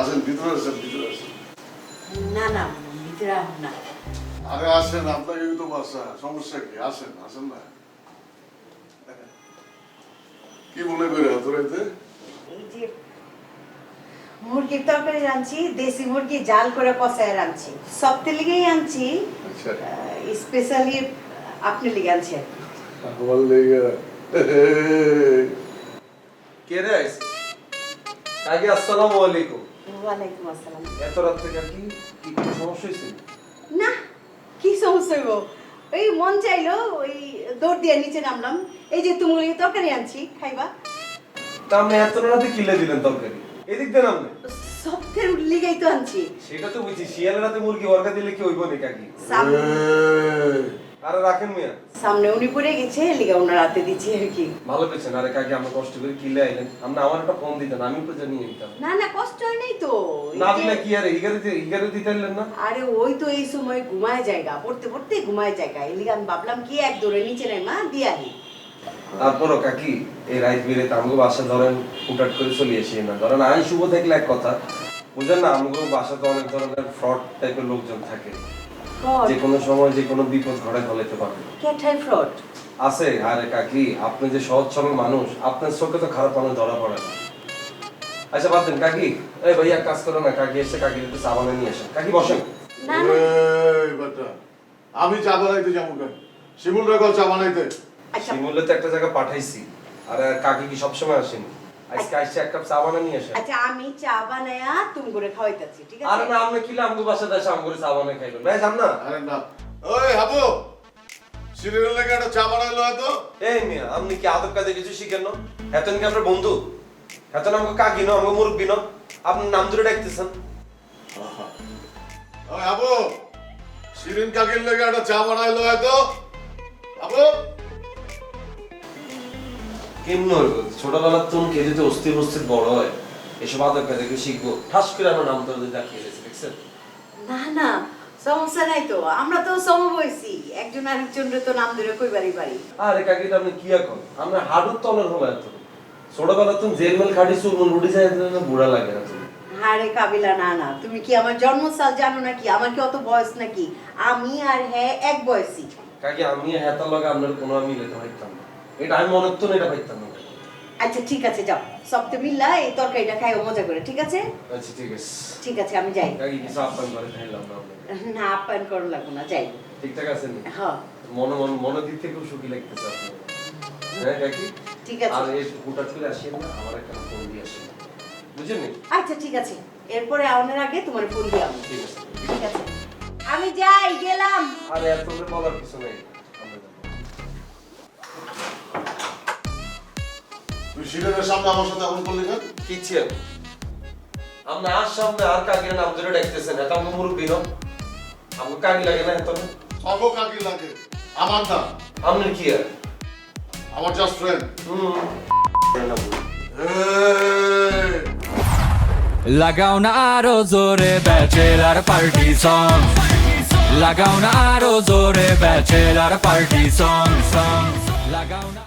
আসেন ভিতরে আসেন ভিতরে আসেন। না না ভিতরে না। আরে আসেন আপনাকে তো বাসা সমস্যা কি? আসেন আসেন না। কি মনে করে হাতুরাইতে মুরগির তরকারি রাঁধছি দেশি মুরগি জাল করে পচায় রাঁধছি। সবতে লিগেই আনছি আচ্ছা। স্পেশালি আপনি লিগে আনছি আমার লিগে। কে রে আইছে? আগে আসসালামু আলাইকুম। ওয়ালাইকুম আসসালাম। এত রাত থেকে কি কি সমস্যা হয়েছে? না কি সমস্যা হইব? ওই মন চাইলো ওই দৌড় দিয়ে নিচে নামলাম। এই যে তুমি তরকারি আনছি খাইবা? তা আপনি এত রাতে কিলে দিলেন তরকারি? এদিক দেন আপনি সবথের লিগেই তো আনছি। সেটা তো বুঝছি শিয়ালের রাতে মুরগি ওরকা দিলে কি হইব নি কাকি সাম- আরে রাখেন মিয়া। সামনে উনি পড়ে গেছে লিগা ওনার হাতে দিচ্ছি আর কি। ভালো পেয়েছেন আরে কাকি আমরা কষ্ট করে কিলে আইলেন আপনি আমার একটা ফোন দিতেন আমি না না কষ্ট হয় নাই তো। না দিলে কি আরে ইগারে ইগারে না? আরে ওই তো এই সময় ঘুমায় জায়গা পড়তে পড়তে ঘুমায় জায়গা। এই লিগা আমি ভাবলাম কি এক দৌড়ে নিচে নেই মা দিয়াহি তারপরও কাকি এই রাইত বিরেতে আমাকে বাসা ধরেন হুটাট করে চলে আসি না। ধরেন আমি শুভ দেখলে এক কথা বুঝেন না আমাকে বাসাতে অনেক ধরনের ফ্রড টাইপের লোকজন থাকে। যে কোনো সময় যে কোনো বিপদ ঘটে ফলাইতে পারে ক্যাঠাই ফ্রড আছে আরে কাকি আপনি যে সহজ সরল মানুষ আপনার চোখে তো খারাপ মানুষ ধরা পড়ে না। আচ্ছা বাদ দেন কাকি। এই ভাইয়া কাজ করো না কাকি এসে কাকি একটু চা বানিয়ে নিয়ে আসেন। কাকি বসেন। না না। এই বেটা আমি চা বানাইতে যাব কেন? শিমুল রেখো চা বানাইতে? আচ্ছা। শিমুলে তো একটা জায়গা পাঠাইছি আর কাকি কি সবসময় আসেন? আজকে আসছে এক কাপ চা বানিয়ে নিয়ে আসেন। আচ্ছা আমি চা বানায়া তুমি করে খাওয়াইতাছি ঠিক আরে আছে না আপনি আমগো চা বানিয়ে খাইবেন? ভাই যান না। আরে না। ওই হাবু! সিরিয়াল লেগে একটা চা বানাইলো এত এই মিয়া আপনি কি আদব কাজে কিছু শিখেন না? এতন কি আপনার বন্ধু? এতন আমাকে কাকি না আমাকে মুরব্বী না? আপনি নাম ধরে ডাকতেছেন। ওই হাবু! শিরিন কাকির লেগে একটা চা বানাইলো এত হাবু! কেমন ছোটবেলার তুমি কে যদি অস্থির অস্থির বড় হয়। এসব আদব কাজে কেউ শিখব? ঠাস করে আমার নাম ধরে ডাকিয়ে দিয়েছে দেখছেন? না না সমস্যা নাই তো। আমরা তো সমবয়সী একজন আরেকজনের তো নাম ধরে কইবারই পারি। আরে কাকিটা আপনি কি এখন আমরা হাডুর তলের হলো এত। ছোটবেলা তুমি জেল মেল খাটি চুল রুটি যায় না বুড়া লাগে না তুমি আরে কাবিলা না না তুমি কি আমার জন্মসাল জানো নাকি? আমার কি অত বয়স নাকি? আমি আর হ্যাঁ এক বয়সী। কাকি আমি হেতার লগে আপনার কোনো আমি লেখা পাইতাম না। এটা আমি মনে এটা পাইতাম না। আচ্ছা ঠিক আছে যাও। মিল্লা এই তরকারিটা খাই মজা করে ঠিক আছে? আচ্ছা ঠিক আছে। ঠিক আছে আমি যাই। না আপ্যায়ন করো লাগবো না যাই। ঠিকঠাক আছেন? হ্যাঁ। মনে মন মনের দিক থেকে খুব সুখী লাগতেছে হ্যাঁ কাকি? ঠিক আছে। আর এই করে আসেন না আমার একটা ফোন দিয়ে আসেন। বুঝেন আচ্ছা ঠিক আছে। এরপরে আওয়ানোর আগে তোমার ফোন দিয়ে আমি ঠিক আছে। ঠিক আছে। আমি যাই গেলাম। আর এত বলার কিছু নেই। তুই শিরিনের সামনে আমার সাথে এমন করলি কেন? কিচ্ছি আমি আপনি আর সামনে আর কাকির নাম ধরে ডাকতেছেন এটা আমাকে মুরব্বী ন? আমাকে কাকি লাগে না এত অগ কাকির লাগে। আমার না আপনার কি আর? আমার জাস্ট ফ্রেন্ড হুম। লাগাও না আরও জোরে ব্যাচেলার পার্টি সং লাগাও না আরও জোরে ব্যাচেলার পার্টি সং সং লাগাও না